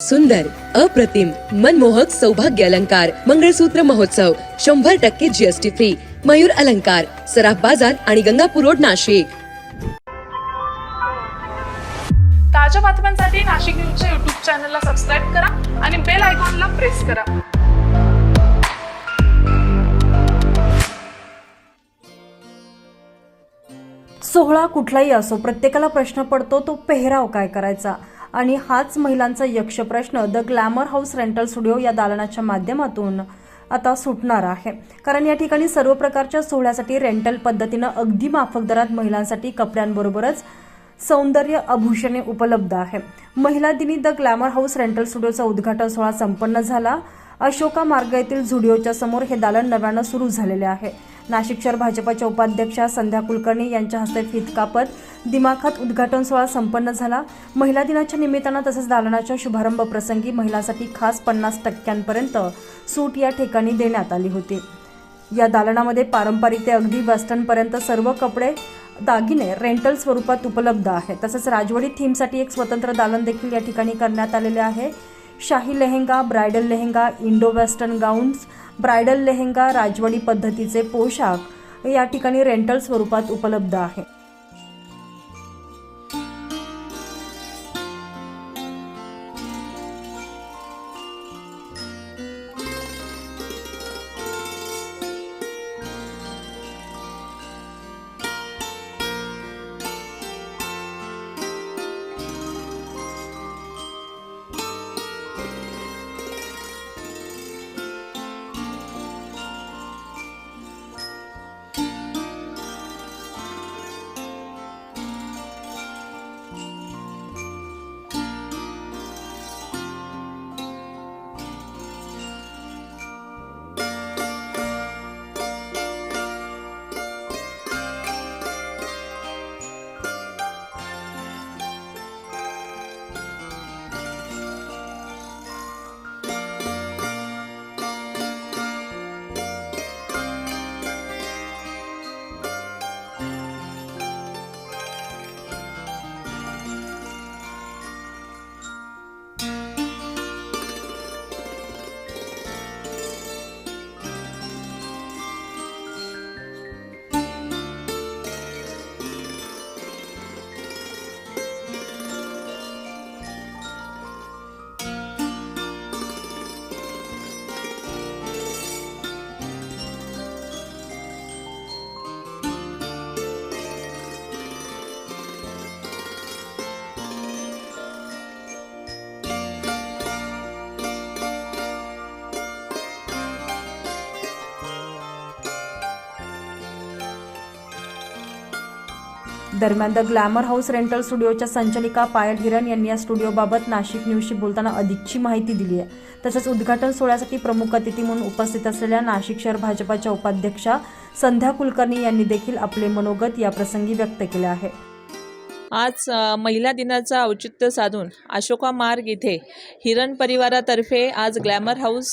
सुंदर अप्रतिम मनमोहक सौभाग्य अलंकार मंगळसूत्र महोत्सव शंभर टक्के जीएसटी फ्री मयूर अलंकार सराफ बाजार आणि गंगापूर रोड नाशिक. ताज्या बातम्यांसाठी नाशिक न्यूजच्या युट्यूब चॅनलला सबस्क्राईब करा आणि बेल आयकॉनला प्रेस करा. सोहळा कुठलाही असो प्रत्येकाला प्रश्न पडतो तो पेहराव काय करायचा? आणि हाच महिलांचा यक्ष प्रश्न the glamour house rental studio या दालनाच्या माध्यमातून आता सुटणार आहे. कारण या ठिकाणी सर्व प्रकारच्या सोहळ्यासाठी रेंटल पद्धतीनं अगदी माफक दरात महिलांसाठी कपड्यांबरोबरच सौंदर्य आभूषणे उपलब्ध आहे. महिला दिनी द ग्लॅमर हाऊस रेंटल स्टुडिओचा उद्घाटन सोहळा संपन्न झाला. अशोका मार्ग येथील झुडिओच्या समोर हे दालन नव्यानं सुरू झालेले आहे. नाशिक शहर भाजपाच्या उपाध्यक्षा संध्या कुलकर्णी यांच्या हस्ते फित कापत दिमाखात उद्घाटन सोहळा संपन्न झाला. महिला दिनाच्या निमित्तानं तसंच दालनाच्या शुभारंभ प्रसंगी महिलांसाठी खास पन्नास टक्क्यांपर्यंत सूट या ठिकाणी देण्यात आली होती. या दालनामध्ये पारंपरिक ते अगदी वेस्टर्नपर्यंत सर्व कपडे दागिने रेंटल स्वरूपात उपलब्ध आहे तसंच राजवाडी थीमसाठी एक स्वतंत्र दालन देखील या ठिकाणी करण्यात आलेले आहे. शाही lehenga bridal lehenga Indo western gowns bridal lehenga राजवाडी पद्धतीचे पोशाख या ठिकाणी रेंटल स्वरूपात उपलब्ध आहे. दरम्यान द ग्लॅमर हाऊस रेंटल स्टुडिओच्या संचालिका पायल हिरन यांनी या स्टुडिओबाबत नाशिक न्यूजशी बोलताना अधिकची माहिती दिली आहे. तसंच उद्घाटन सोहळ्यासाठी प्रमुख अतिथी म्हणून उपस्थित असलेल्या नाशिक शहर भाजपाच्या उपाध्यक्षा संध्या कुलकर्णी यांनी देखील आपले मनोगत या प्रसंगी व्यक्त केले आहे. आज महिला दिनाचं औचित्य साधून अशोका मार्ग इथे हिरण परिवारातर्फे आज ग्लॅमर हाऊस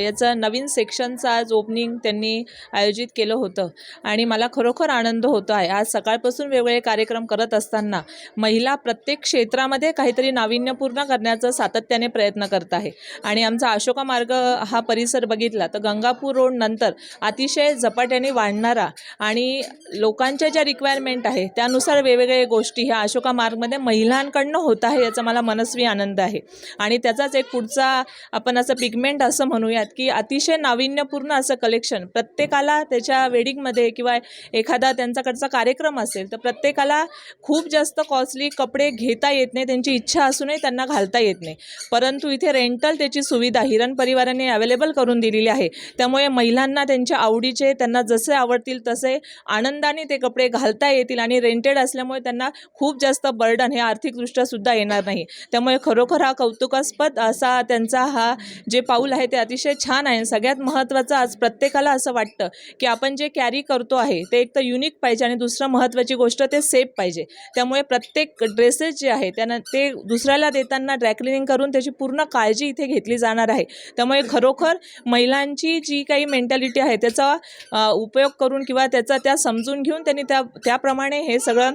याचं नवीन सेक्शनचं आज ओपनिंग त्यांनी आयोजित केलं होतं. आणि मला खरोखर आनंद होतो आहे. आज सकाळपासून वेगवेगळे कार्यक्रम करत असताना महिला प्रत्येक क्षेत्रामध्ये काहीतरी नाविन्यपूर्ण करण्याचा सातत्याने प्रयत्न करत आहे. आणि आमचा अशोका मार्ग हा परिसर बघितला तर गंगापूर रोड नंतर अतिशय झपाट्याने वाढणारा आणि लोकांच्या ज्या रिक्वायरमेंट आहे त्यानुसार वेगवेगळ्या गोष्टी ह्या अशोका मार्गमध्ये महिलांकडनं होत आहे याचा मला मनस्वी आनंद आहे. आणि त्याचाच एक पुढचा आपण असं पिगमेंट असं म्हणूयात की अतिशय नाविन्यपूर्ण असं कलेक्शन प्रत्येकाला त्याच्या वेडिंगमध्ये किंवा एखादा त्यांच्याकडचा कार्यक्रम असेल तर प्रत्येकाला खूप जास्त कॉस्टली कपडे घेता येत नाही त्यांची इच्छा असूनही त्यांना घालता येत नाही. परंतु इथे रेंटल त्याची सुविधा हिरण परिवाराने अवेलेबल करून दिलेली आहे. त्यामुळे महिलांना त्यांच्या आवडीचे त्यांना जसे आवडतील तसे आनंदाने ते कपडे घालता येतील आणि रेंटेड असल्यामुळे त्यांना खूप खूप जास्त बर्डन हे आर्थिकदृष्ट्या सुद्धा येणार नाही. त्यामुळे खरोखर हा कौतुकास्पद असा त्यांचा हा जे पाऊल आहे ते अतिशय छान आहे. सगळ्यात महत्त्वाचं आज प्रत्येकाला असं वाटतं की आपण जे कॅरी करतो आहे ते एक तर युनिक पाहिजे आणि दुसरं महत्त्वाची गोष्ट ते सेफ पाहिजे. त्यामुळे प्रत्येक ड्रेसेस जे आहे त्यांना ते दुसऱ्याला देताना ड्रॅक्लिनिंग करून त्याची पूर्ण काळजी इथे घेतली जाणार आहे. त्यामुळे खरोखर महिलांची जी काही मेंटॅलिटी आहे त्याचा उपयोग करून किंवा त्याचा त्या समजून घेऊन त्यांनी त्या त्याप्रमाणे हे सगळं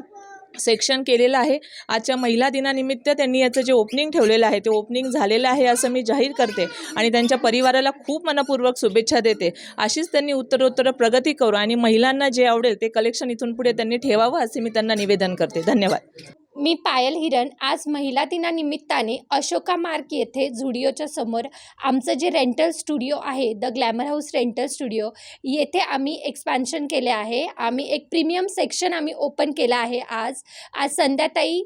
सेक्शन केलेलं आहे. आजच्या महिला दिनानिमित्त त्यांनी याचं जे ओपनिंग ठेवलेलं आहे ते ओपनिंग झालेलं आहे असं मी जाहीर करते आणि त्यांच्या परिवाराला खूप मनपूर्वक शुभेच्छा देते. अशीच त्यांनी उत्तरोत्तर प्रगती करू आणि महिलांना जे आवडेल ते कलेक्शन इथून पुढे त्यांनी ठेवावं असे मी त्यांना निवेदन करते. धन्यवाद. मी पायल हिरण. आज महिला दिनानिमित्ताने अशोका मार्क येथे झुडिओच्या समोर आमचं जे रेंटल स्टुडिओ आहे the glamour house rental studio येथे आम्ही एक्सपान्शन केले आहे. आम्ही एक प्रीमियम सेक्शन आम्ही ओपन केलं आहे आज. आज संध्याताई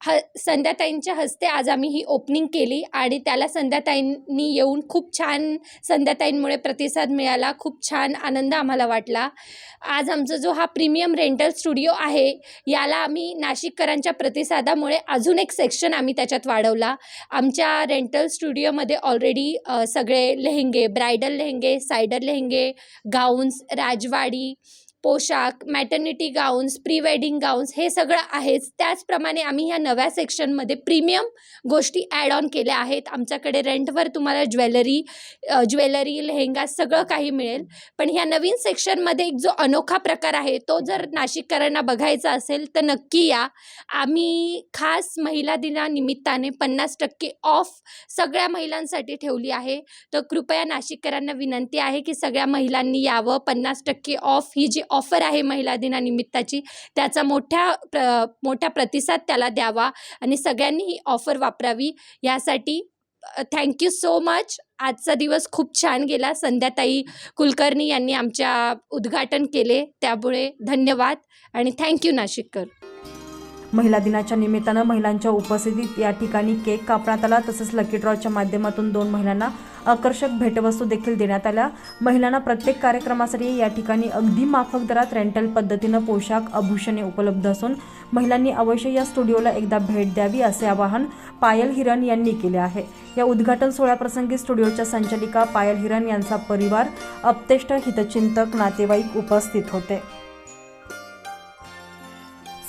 ह संध्याताईंच्या हस्ते आज आम्ही ही ओपनिंग केली आणि त्याला संध्याताईंनी येऊन खूप छान संध्याताईंमुळे प्रतिसाद मिळाला. खूप छान आनंद आम्हाला वाटला. आज आमचा जो हा प्रीमियम रेंटल स्टुडिओ आहे याला आम्ही नाशिककरांच्या प्रतिसादामुळे अजून एक सेक्शन आम्ही त्याच्यात वाढवला. आमच्या रेंटल स्टुडिओमध्ये ऑलरेडी सगळे लेहेंगे ब्रायडल लेहेंगे सायडर लेहेंगे गाऊन्स राजवाडी पोशाख maternity gowns pre wedding gowns हे सगळं आहेच. त्याचप्रमाणे आम्ही ह्या नव्या सेक्शनमध्ये प्रीमियम गोष्टी ॲड ऑन केल्या आहेत. आमच्याकडे रेंटवर तुम्हाला ज्वेलरी ज्वेलरी लेहेंगा सगळं काही मिळेल. पण ह्या नवीन सेक्शनमध्ये एक जो अनोखा प्रकार आहे तो जर नाशिककरांना बघायचा असेल तर नक्की या. आम्ही खास महिला दिनानिमित्ताने पन्नास टक्के ऑफ सगळ्या महिलांसाठी ठेवली आहे. तर कृपया नाशिककरांना विनंती आहे की सगळ्या महिलांनी यावं. पन्नास टक्के ऑफ ही जी ऑफर आहे महिला दिनानिमित्ताची. त्याचा मोठ्या प्र मोठा प्रतिसाद त्याला द्यावा आणि सगळ्यांनी ही ऑफर वापरावी. यासाठी थँक्यू सो मच आजचा दिवस खूप छान गेला. संध्याताई कुलकर्णी यांनी आमच्या उद्घाटन केले. त्यामुळे धन्यवाद आणि थँक्यू नाशिककर. महिला दिनाच्या निमित्तानं महिलांच्या उपस्थितीत या ठिकाणी केक कापण्यात आला. तसंच लकी ड्रॉच्या माध्यमातून दोन महिलांना आकर्षक भेटवस्तू देखील देण्यात आल्या. महिलांना प्रत्येक कार्यक्रमासाठी या ठिकाणी अगदी माफक दरात रेंटल पद्धतीनं पोशाख आभूषणे उपलब्ध असून महिलांनी अवश्य या स्टुडिओला एकदा भेट द्यावी असे आवाहन पायल हिरण यांनी केले आहे. या उद्घाटन सोहळ्याप्रसंगी स्टुडिओच्या संचालिका पायल हिरण यांचा परिवार अपतेष्ट हितचिंतक नातेवाईक उपस्थित होते.